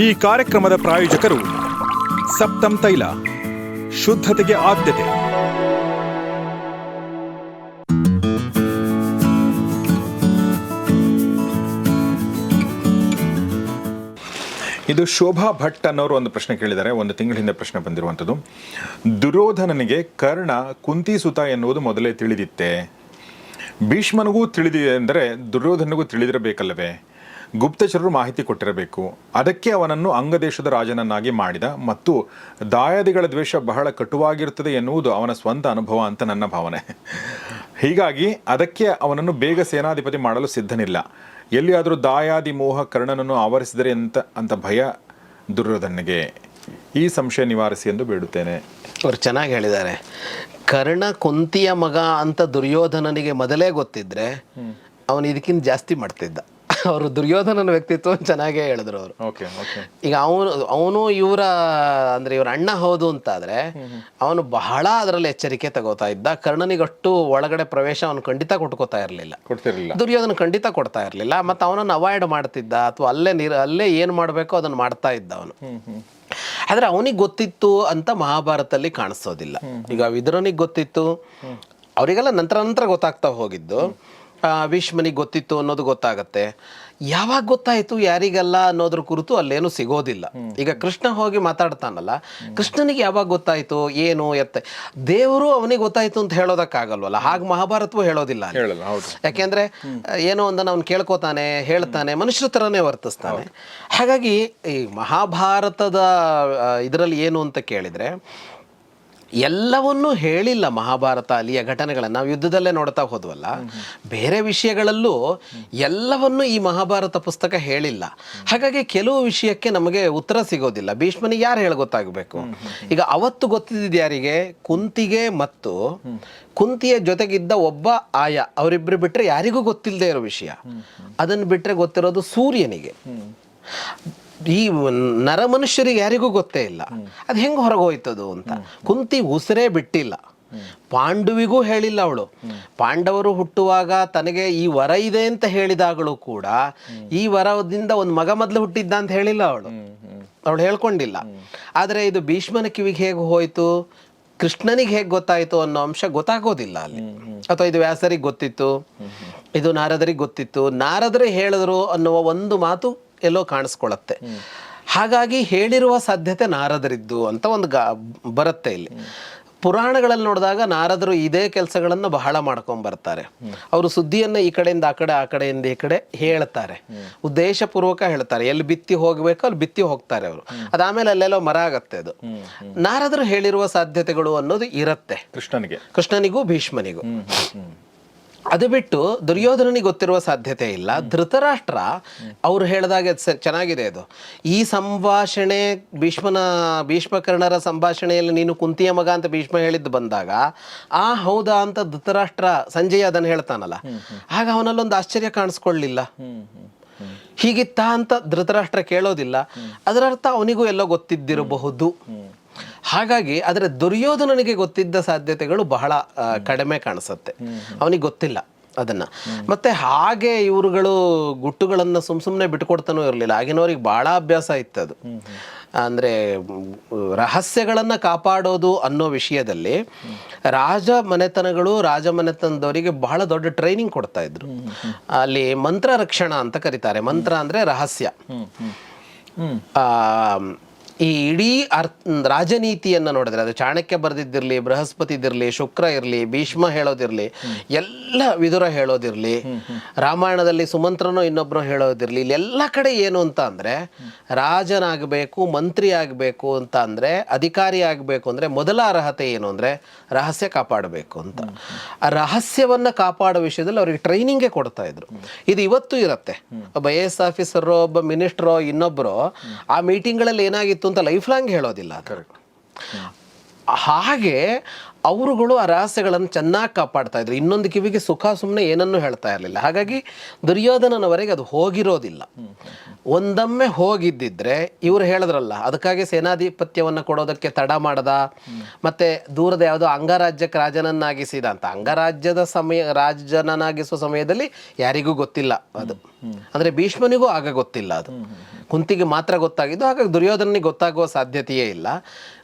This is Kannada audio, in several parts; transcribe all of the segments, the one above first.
ಈ ಕಾರ್ಯಕ್ರಮದ ಪ್ರಾಯೋಜಕರು ಸಪ್ತಂ ತೈಲ ಶುದ್ಧತೆಗೆ ಆದ್ಯತೆ. ಇದು ಶೋಭಾ ಭಟ್ ಅನ್ನೋರು ಒಂದು ಪ್ರಶ್ನೆ ಕೇಳಿದ್ದಾರೆ. ಒಂದು ತಿಂಗಳ ಹಿಂದೆ ಪ್ರಶ್ನೆ ಬಂದಿರುವಂಥದ್ದು. ದುರೋಧನನಿಗೆ ಕರ್ಣ ಕುಂತಿ ಸುತ ಎನ್ನುವುದು ಮೊದಲೇ ತಿಳಿದಿತ್ತೆ. ಭೀಷ್ಮನಿಗೂ ತಿಳಿದಿದೆ ಅಂದರೆ ದುರ್ಯೋಧನಿಗೂ ತಿಳಿದಿರಬೇಕಲ್ಲವೇ? ಗುಪ್ತಚರರು ಮಾಹಿತಿ ಕೊಟ್ಟಿರಬೇಕು. ಅದಕ್ಕೆ ಅವನನ್ನು ಅಂಗದೇಶದ ರಾಜನನ್ನಾಗಿ ಮಾಡಿದ ಮತ್ತು ದಾಯಾದಿಗಳ ದ್ವೇಷ ಬಹಳ ಕಟುವಾಗಿರುತ್ತದೆ ಎನ್ನುವುದು ಅವನ ಸ್ವಂತ ಅನುಭವ ಅಂತ ನನ್ನ ಭಾವನೆ. ಹೀಗಾಗಿ ಅದಕ್ಕೆ ಅವನನ್ನು ಬೇಗ ಸೇನಾಧಿಪತಿ ಮಾಡಲು ಸಿದ್ಧನಿಲ್ಲ. ಎಲ್ಲಿಯಾದರೂ ದಾಯಾದಿ ಮೋಹ ಕರ್ಣನನ್ನು ಆವರಿಸಿದರೆ ಅಂತ ಅಂತ ಭಯ ದುರ್ಯೋಧನಿಗೆ ಈ ಸಂಶಯ ನಿವಾರಿಸಿ ಎಂದು ಬೇಡುತ್ತೇನೆ. ಅವರು ಚೆನ್ನಾಗಿ ಹೇಳಿದ್ದಾರೆ. ಕರ್ಣ ಕುಂತಿಯ ಮಗ ಅಂತ ದುರ್ಯೋಧನನಿಗೆ ಮೊದಲೇ ಗೊತ್ತಿದ್ರೆ ಅವನು ಇದಕ್ಕಿಂತ ಜಾಸ್ತಿ ಮಾಡ್ತಿದ್ದ. ಅವರು ದುರ್ಯೋಧನನ ವ್ಯಕ್ತಿತ್ವ ಚೆನ್ನಾಗೇ ಹೇಳಿದ್ರು ಅವರು. Okay okay. ಈಗ ಅವನು ಅವನು ಇವರ ಅಂದ್ರೆ ಇವ್ರ ಅಣ್ಣ ಹೌದು ಅಂತಾದ್ರೆ ಅವನು ಬಹಳ ಅದರಲ್ಲಿ ಎಚ್ಚರಿಕೆ ತಗೋತಾ ಇದ್ದ. ಕರ್ಣನಿಗಷ್ಟು ಒಳಗಡೆ ಪ್ರವೇಶ ಅವನು ಖಂಡಿತ ಕೊಟ್ಕೋತಾ ಇರಲಿಲ್ಲ. ಕೊಡ್ತಿರಲಿಲ್ಲ. ದುರ್ಯೋಧನ ಖಂಡಿತ ಕೊಡ್ತಾ ಇರಲಿಲ್ಲ. ಮತ್ತೆ ಅವನನ್ನು ಅವಾಯ್ಡ್ ಮಾಡ್ತಿದ್ದ ಅಥವಾ ಅಲ್ಲೇ ನೀರು ಅಲ್ಲೇ ಏನು ಮಾಡಬೇಕೋ ಅದನ್ನು ಮಾಡ್ತಾ ಇದ್ದ ಅವನು. ಆದರೆ ಅವನಿಗೆ ಗೊತ್ತಿತ್ತು ಅಂತ ಮಹಾಭಾರತದಲ್ಲಿ ಕಾಣಿಸೋದಿಲ್ಲ. ಈಗ ವಿದುರನಿಗೆ ಗೊತ್ತಿತ್ತು. ಅವರಿಗೆಲ್ಲ ನಂತರ ನಂತರ ಗೊತ್ತಾಗ್ತಾ ಹೋಗಿದ್ದು. ಆ, ಭೀಷ್ಮನಿಗೆ ಗೊತ್ತಿತ್ತು ಅನ್ನೋದು ಗೊತ್ತಾಗತ್ತೆ. ಯಾವಾಗ ಗೊತ್ತಾಯಿತು ಯಾರಿಗಲ್ಲ ಅನ್ನೋದ್ರ ಕುರಿತು ಅಲ್ಲೇನು ಸಿಗೋದಿಲ್ಲ. ಈಗ ಕೃಷ್ಣ ಹೋಗಿ ಮಾತಾಡ್ತಾನಲ್ಲ ಕೃಷ್ಣನಿಗೆ ಯಾವಾಗ ಗೊತ್ತಾಯಿತು ಏನು ಎತ್ತೆ ದೇವರು ಅವನಿಗೆ ಗೊತ್ತಾಯಿತು ಅಂತ ಹೇಳೋದಕ್ಕಾಗಲ್ವಲ್ಲ ಹಾಗೆ ಮಹಾಭಾರತವೂ ಹೇಳೋದಿಲ್ಲ ಯಾಕೆಂದ್ರೆ ಏನೋ ಒಂದನ್ನು ಅವ್ನು ಕೇಳ್ಕೊತಾನೆ ಹೇಳ್ತಾನೆ ಮನುಷ್ಯರ ಥರನೇ ವರ್ತಿಸ್ತಾನೆ. ಹಾಗಾಗಿ ಈ ಮಹಾಭಾರತದ ಇದರಲ್ಲಿ ಏನು ಅಂತ ಕೇಳಿದ್ರೆ ಎಲ್ಲವನ್ನೂ ಹೇಳಿಲ್ಲ ಮಹಾಭಾರತ ಅಲ್ಲಿಯ ಘಟನೆಗಳನ್ನು. ನಾವು ಯುದ್ಧದಲ್ಲೇ ನೋಡ್ತಾ ಹೋದ್ವಲ್ಲ. ಬೇರೆ ವಿಷಯಗಳಲ್ಲೂ ಎಲ್ಲವನ್ನೂ ಈ ಮಹಾಭಾರತ ಪುಸ್ತಕ ಹೇಳಿಲ್ಲ. ಹಾಗಾಗಿ ಕೆಲವು ವಿಷಯಕ್ಕೆ ನಮಗೆ ಉತ್ತರ ಸಿಗೋದಿಲ್ಲ. ಭೀಷ್ಮನಿಗೆ ಯಾರು ಹೇಳಿ ಗೊತ್ತಾಗಬೇಕು? ಈಗ ಅವತ್ತು ಗೊತ್ತಿದ್ದ ಯಾರಿಗೆ? ಕುಂತಿಗೆ ಮತ್ತು ಕುಂತಿಯ ಜೊತೆಗಿದ್ದ ಒಬ್ಬ ಆಯ. ಅವರಿಬ್ಬರು ಬಿಟ್ಟರೆ ಯಾರಿಗೂ ಗೊತ್ತಿಲ್ಲದೆ ಇರೋ ವಿಷಯ. ಅದನ್ನು ಬಿಟ್ಟರೆ ಗೊತ್ತಿರೋದು ಸೂರ್ಯನಿಗೆ. ಈ ನರ ಮನುಷ್ಯರಿಗೆ ಯಾರಿಗೂ ಗೊತ್ತೇ ಇಲ್ಲ. ಅದು ಹೆಂಗೆ ಹೊರಗೆ ಹೋಯ್ತದು ಅಂತ ಕುಂತಿ ಉಸಿರೇ ಬಿಟ್ಟಿಲ್ಲ. ಪಾಂಡುವಿಗೂ ಹೇಳಿಲ್ಲ ಅವಳು. ಪಾಂಡವರು ಹುಟ್ಟುವಾಗ ತನಗೆ ಈ ವರ ಇದೆ ಅಂತ ಹೇಳಿದಾಗಳು ಕೂಡ ಈ ವರದಿಂದ ಒಂದು ಮಗ ಮೊದಲು ಹುಟ್ಟಿದ್ದ ಅಂತ ಹೇಳಿಲ್ಲ ಅವಳು. ಅವಳು ಹೇಳ್ಕೊಂಡಿಲ್ಲ. ಆದರೆ ಇದು ಭೀಷ್ಮನ ಕಿವಿಗೆ ಹೇಗೆ ಹೋಯ್ತು ಕೃಷ್ಣನಿಗೆ ಹೇಗೆ ಗೊತ್ತಾಯಿತು ಅನ್ನೋ ಅಂಶ ಗೊತ್ತಾಗೋದಿಲ್ಲ ಅಲ್ಲಿ. ಅಥವಾ ಇದು ವ್ಯಾಸರಿಗೆ ಗೊತ್ತಿತ್ತು ಇದು ನಾರದರಿಗೆ ಗೊತ್ತಿತ್ತು. ನಾರದರೇ ಹೇಳಿದ್ರು ಅನ್ನುವ ಒಂದು ಮಾತು ಎಲ್ಲೋ ಕಾಣಿಸ್ಕೊಳತ್ತೆ. ಹಾಗಾಗಿ ಹೇಳಿರುವ ಸಾಧ್ಯತೆ ನಾರದರಿದ್ದು ಅಂತ ಒಂದು ಗಾ ಬರುತ್ತೆ ಇಲ್ಲಿ. ಪುರಾಣಗಳಲ್ಲಿ ನೋಡಿದಾಗ ನಾರದರು ಇದೇ ಕೆಲಸಗಳನ್ನು ಬಹಳ ಮಾಡ್ಕೊಂಡ್ ಬರ್ತಾರೆ. ಅವರು ಸುದ್ದಿಯನ್ನು ಈ ಕಡೆಯಿಂದ ಆ ಕಡೆ ಆ ಕಡೆಯಿಂದ ಈ ಕಡೆ ಹೇಳ್ತಾರೆ. ಉದ್ದೇಶಪೂರ್ವಕ ಹೇಳ್ತಾರೆ. ಎಲ್ಲಿ ಬಿತ್ತಿ ಹೋಗಬೇಕು ಅಲ್ಲಿ ಬಿತ್ತಿ ಹೋಗ್ತಾರೆ ಅವರು. ಅದಾದ್ಮೇಲೆ ಅಲ್ಲೆಲ್ಲೋ ಮರ ಆಗತ್ತೆ ಅದು. ನಾರದರು ಹೇಳಿರುವ ಸಾಧ್ಯತೆಗಳು ಅನ್ನೋದು ಇರತ್ತೆ. ಕೃಷ್ಣನಿಗೆ. ಕೃಷ್ಣನಿಗೂ ಭೀಷ್ಮನಿಗೂ. ಅದು ಬಿಟ್ಟು ದುರ್ಯೋಧನನಿಗೆ ಗೊತ್ತಿರುವ ಸಾಧ್ಯತೆ ಇಲ್ಲ. ಧೃತರಾಷ್ಟ್ರ ಅವ್ರು ಹೇಳಿದಾಗೆ ಚೆನ್ನಾಗಿದೆ ಅದು ಈ ಸಂಭಾಷಣೆ ಭೀಷ್ಮನ ಭೀಷ್ಮಕರ್ಣರ ಸಂಭಾಷಣೆಯಲ್ಲಿ ನೀನು ಕುಂತಿಯ ಮಗ ಅಂತ ಭೀಷ್ಮ ಹೇಳಿದ್ದು ಬಂದಾಗ ಆ ಹೌದಾ ಅಂತ ಧೃತರಾಷ್ಟ್ರ ಸಂಜಯ್ ಅದನ್ನು ಹೇಳ್ತಾನಲ್ಲ. ಆಗ ಅವನಲ್ಲೊಂದು ಆಶ್ಚರ್ಯ ಕಾಣಿಸ್ಕೊಳ್ಳಿಲ್ಲ. ಹೀಗಿತ್ತ ಅಂತ ಧೃತರಾಷ್ಟ್ರ ಕೇಳೋದಿಲ್ಲ. ಅದರರ್ಥ ಅವನಿಗೂ ಎಲ್ಲೋ ಗೊತ್ತಿದ್ದಿರಬಹುದು. ಹಾಗಾಗಿ ಆದರೆ ದುರ್ಯೋಧನನಿಗೆ ಗೊತ್ತಿದ್ದ ಸಾಧ್ಯತೆಗಳು ಬಹಳ ಕಡಿಮೆ ಕಾಣಿಸುತ್ತೆ. ಅವನಿಗೆ ಗೊತ್ತಿಲ್ಲ ಅದನ್ನ. ಮತ್ತೆ ಹಾಗೆ ಇವರುಗಳು ಗುಟ್ಟುಗಳನ್ನು ಸುಮ್ ಸುಮ್ಮನೆ ಬಿಟ್ಕೊಡ್ತಾನೂ ಇರಲಿಲ್ಲ. ಆಗಿನವ್ರಿಗೆ ಬಹಳ ಅಭ್ಯಾಸ ಇತ್ತು ಅದು. ಅಂದ್ರೆ, ರಹಸ್ಯಗಳನ್ನು ಕಾಪಾಡೋದು ಅನ್ನೋ ವಿಷಯದಲ್ಲಿ ರಾಜ ಮನೆತನಗಳು, ರಾಜ ಮನೆತನದವರಿಗೆ ಬಹಳ ದೊಡ್ಡ ಟ್ರೈನಿಂಗ್ ಕೊಡ್ತಾ ಇದ್ರು. ಅಲ್ಲಿ ಮಂತ್ರ ರಕ್ಷಣಾ ಅಂತ ಕರೀತಾರೆ. ಮಂತ್ರ ಅಂದ್ರೆ ರಹಸ್ಯ. ಈ ಇಡೀ ಅರ್ಥ ರಾಜನೀತಿಯನ್ನು ನೋಡಿದ್ರೆ, ಅದು ಚಾಣಕ್ಯ ಬರೆದಿದ್ದಿರಲಿ ಬೃಹಸ್ಪತಿದಿರಲಿ ಶುಕ್ರ ಇರಲಿ, ಭೀಷ್ಮ ಹೇಳೋದಿರಲಿ, ಎಲ್ಲ ವಿದುರ ಹೇಳೋದಿರಲಿ, ರಾಮಾಯಣದಲ್ಲಿ ಸುಮಂತ್ರನೋ ಇನ್ನೊಬ್ಬರು ಹೇಳೋದಿರಲಿ ಇಲ್ಲೆಲ್ಲ ಕಡೆ ಏನು ಅಂತ ಅಂದರೆ, ರಾಜನಾಗಬೇಕು ಮಂತ್ರಿ ಆಗಬೇಕು ಅಂತ ಅಂದರೆ, ಅಧಿಕಾರಿ ಆಗಬೇಕು ಅಂದರೆ, ಮೊದಲ ಅರ್ಹತೆ ಏನು ಅಂದರೆ, ರಹಸ್ಯ ಕಾಪಾಡಬೇಕು ಅಂತ. ಆ ರಹಸ್ಯವನ್ನು ಕಾಪಾಡೋ ವಿಷಯದಲ್ಲಿ ಅವರಿಗೆ ಟ್ರೈನಿಂಗೇ ಕೊಡ್ತಾ ಇದ್ರು. ಇದು ಇವತ್ತು ಇರುತ್ತೆ. ಒಬ್ಬ ಐ ಎಸ್ ಆಫೀಸರೋ ಒಬ್ಬ ಮಿನಿಸ್ಟ್ರೋ ಇನ್ನೊಬ್ಬರು ಆ ಮೀಟಿಂಗ್ಗಳಲ್ಲಿ ಏನಾಗಿತ್ತು ಅಂತ ಲೈಫ್ ಲಾಂಗ್ ಹೇಳೋದಿಲ್ಲ. ಹಾಗೆ ಅವರುಗಳು ಆ ರಹಸ್ಯಗಳನ್ನು ಚೆನ್ನಾಗಿ ಕಾಪಾಡ್ತಾ ಇದ್ರು. ಇನ್ನೊಂದು ಕಿವಿಗೆ ಸುಖ ಸುಮ್ಮನೆ ಏನನ್ನೂ ಹೇಳ್ತಾ ಇರಲಿಲ್ಲ. ಹಾಗಾಗಿ ದುರ್ಯೋಧನನವರೆಗೆ ಅದು ಹೋಗಿರೋದಿಲ್ಲ. ಒಂದೊಮ್ಮೆ ಹೋಗಿದ್ದಿದ್ರೆ ಇವರು ಹೇಳಿದ್ರಲ್ಲ, ಅದಕ್ಕಾಗಿ ಸೇನಾಧಿಪತ್ಯವನ್ನು ಕೊಡೋದಕ್ಕೆ ತಡ ಮಾಡದ. ಮತ್ತೆ ದೂರದ ಯಾವುದೋ ಅಂಗರಾಜ್ಯಕ್ಕೆ ರಾಜನನ್ನಾಗಿಸಿದ ಅಂತ. ಅಂಗರಾಜ್ಯದ ಸಮಯ, ರಾಜನನ್ನಾಗಿಸುವ ಸಮಯದಲ್ಲಿ ಯಾರಿಗೂ ಗೊತ್ತಿಲ್ಲ ಅದು. ಅಂದ್ರೆ ಭೀಷ್ಮನಿಗೂ ಆಗ ಗೊತ್ತಿಲ್ಲ ಅದು. ಕುಂತಿಗೆ ಮಾತ್ರ ಗೊತ್ತಾಗಿದ್ದು, ಹಾಗಾಗಿ ದುರ್ಯೋಧನನಿಗೆ ಗೊತ್ತಾಗುವ ಸಾಧ್ಯತೆಯೇ ಇಲ್ಲ.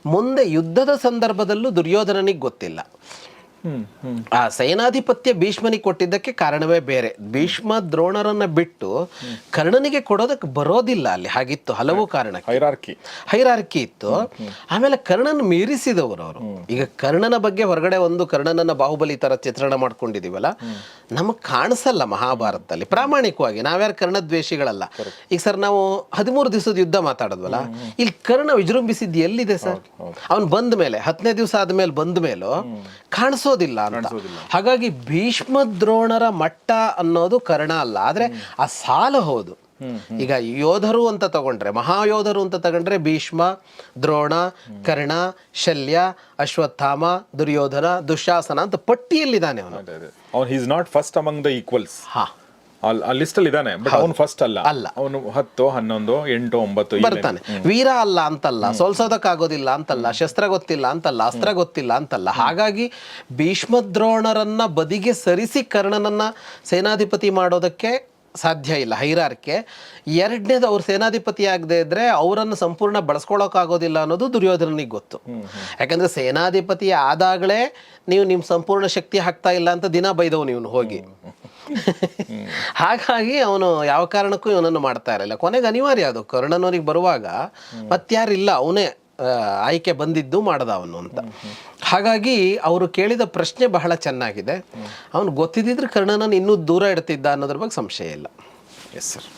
ಮುಂದೆ ಯುದ್ಧದ ಸಂದರ್ಭದಲ್ಲೂ ದುರ್ಯೋಧನನಿಗೆ Gotela. ಆ ಸೇನಾಧಿಪತ್ಯ ಭೀಷ್ಮನಿಗೆ ಕೊಟ್ಟಿದ್ದಕ್ಕೆ ಕಾರಣವೇ ಬೇರೆ. ಭೀಷ್ಮ ದ್ರೋಣರನ್ನ ಬಿಟ್ಟು ಕರ್ಣನಿಗೆ ಕೊಡೋದಕ್ಕೆ ಬರೋದಿಲ್ಲ ಅಲ್ಲಿ. ಹಾಗಿತ್ತು ಹಲವು ಕಾರಣ ಹೈರಾರ್ಕಿ. ಹೈರಾರ್ಕಿ ಇತ್ತು. ಆಮೇಲೆ ಕರ್ಣನ್ ಮೀರಿಸಿದವರು ಅವರು. ಈಗ ಕರ್ಣನ ಬಗ್ಗೆ ಹೊರಗಡೆ ಒಂದು ಕರ್ಣನನ್ನ ಬಾಹುಬಲಿ ತರ ಚಿತ್ರಣ ಮಾಡ್ಕೊಂಡಿದೀವಲ್ಲ ನಮಗ್ ಕಾಣಿಸಲ್ಲ ಮಹಾಭಾರತದಲ್ಲಿ. ಪ್ರಾಮಾಣಿಕವಾಗಿ. ನಾವ್ಯಾರು ಕರ್ಣ ದ್ವೇಷಿಗಳಲ್ಲ. ಈಗ ಸರ್ ನಾವು ಹದಿಮೂರು ದಿವಸದ ಯುದ್ಧ ಮಾತಾಡಿದ್ವಲ್ಲ ಇಲ್ಲಿ ಕರ್ಣ ವಿಜೃಂಭಿಸಿದ್ದು ಎಲ್ಲಿದೆ ಸರ್? ಅವನ್ ಬಂದ ಮೇಲೆ ಹತ್ತನೇ ದಿವಸ ಆದ್ಮೇಲೆ ಬಂದ ಮೇಲೂ ಕಾಣಿಸೋದಿಲ್ಲ ಅಂತ. ಹಾಗಾಗಿ ಭೀಷ್ಮ ದ್ರೋಣರ ಮಟ್ಟ ಅನ್ನೋದು ಕರ್ಣ ಅಲ್ಲ. ಆದ್ರೆ ಆ ಸಾಲ ಹೌದು. ಈಗ ಯೋಧರು ಅಂತ ತಗೊಂಡ್ರೆ ಮಹಾಯೋಧರು ಅಂತ ತಗೊಂಡ್ರೆ ಭೀಷ್ಮ ದ್ರೋಣ ಕರ್ಣ ಶಲ್ಯ ಅಶ್ವತ್ಥಾಮ ದುರ್ಯೋಧನ ದುಶಾಸನ ಅಂತ ಪಟ್ಟಿಯಲ್ಲಿದ್ದಾನೆ ಅವನು. Not first among the equals ಹಾ. ಆ ಲಿಸ್ಟ್ ಅಲ್ಲಿ ಇದಾನೆ ಬಟ್ ಅವನು ಫಸ್ಟ್ ಅಲ್ಲ. ಅಲ್ಲ. ಅವನು ಹತ್ತು ಹನ್ನೊಂದು ಎಂಟು ಒಂಬತ್ತು ಬರ್ತಾನೆ. ವೀರ ಅಲ್ಲ ಅಂತಲ್ಲ ಸೋಲ್ಸೋದಕ್ಕಾಗೋದಿಲ್ಲ ಅಂತಲ್ಲ ಶಸ್ತ್ರ ಗೊತ್ತಿಲ್ಲ ಅಂತಲ್ಲ ಅಸ್ತ್ರ ಗೊತ್ತಿಲ್ಲ ಅಂತಲ್ಲ. ಹಾಗಾಗಿ ಭೀಷ್ಮ ದ್ರೋಣರನ್ನ ಬದಿಗೆ ಸರಿಸಿ ಕರ್ಣನನ್ನ ಸೇನಾಧಿಪತಿ ಮಾಡೋದಕ್ಕೆ ಸಾಧ್ಯ ಇಲ್ಲ ಹೈರಾರ್ಕೆ. ಎರಡನೇದು ಅವ್ರು ಸೇನಾಧಿಪತಿ ಆಗದೆ ಇದ್ರೆ ಅವರನ್ನು ಸಂಪೂರ್ಣ ಬಳಸ್ಕೊಳ್ಳೋಕ್ಕಾಗೋದಿಲ್ಲ ಅನ್ನೋದು ದುರ್ಯೋಧನನಿಗೆ ಗೊತ್ತು. ಯಾಕಂದ್ರೆ ಸೇನಾಧಿಪತಿ ಆದಾಗಲೇ ನೀವು ನಿಮ್ಮ ಸಂಪೂರ್ಣ ಶಕ್ತಿ ಹಾಕ್ತಾ ಇಲ್ಲ ಅಂತ ದಿನ ಬೈದವು ನೀವು ಹೋಗಿ. ಹಾಗಾಗಿ ಅವನು ಯಾವ ಕಾರಣಕ್ಕೂ ಇವನನ್ನು ಮಾಡ್ತಾ ಇರಲಿಲ್ಲ. ಕೊನೆಗೆ ಅನಿವಾರ್ಯ ಅದು. ಕರ್ಣನವರಿಗೆ ಬರುವಾಗ ಮತ್ತಾರಿಲ್ಲ ಅವನೇ ಆಯ್ಕೆ ಬಂದಿದ್ದು ಮಾಡದ ಅವನು ಅಂತ. ಹಾಗಾಗಿ ಅವರು ಕೇಳಿದ ಪ್ರಶ್ನೆ ಬಹಳ ಚೆನ್ನಾಗಿದೆ. ಅವನು ಗೊತ್ತಿದ್ದಿದ್ರೆ ಕರ್ಣನನ್ನು ಇನ್ನೂ ದೂರ ಇಡ್ತಿದ್ದ ಅನ್ನೋದ್ರ ಬಗ್ಗೆ ಸಂಶಯ ಇಲ್ಲ. Yes sir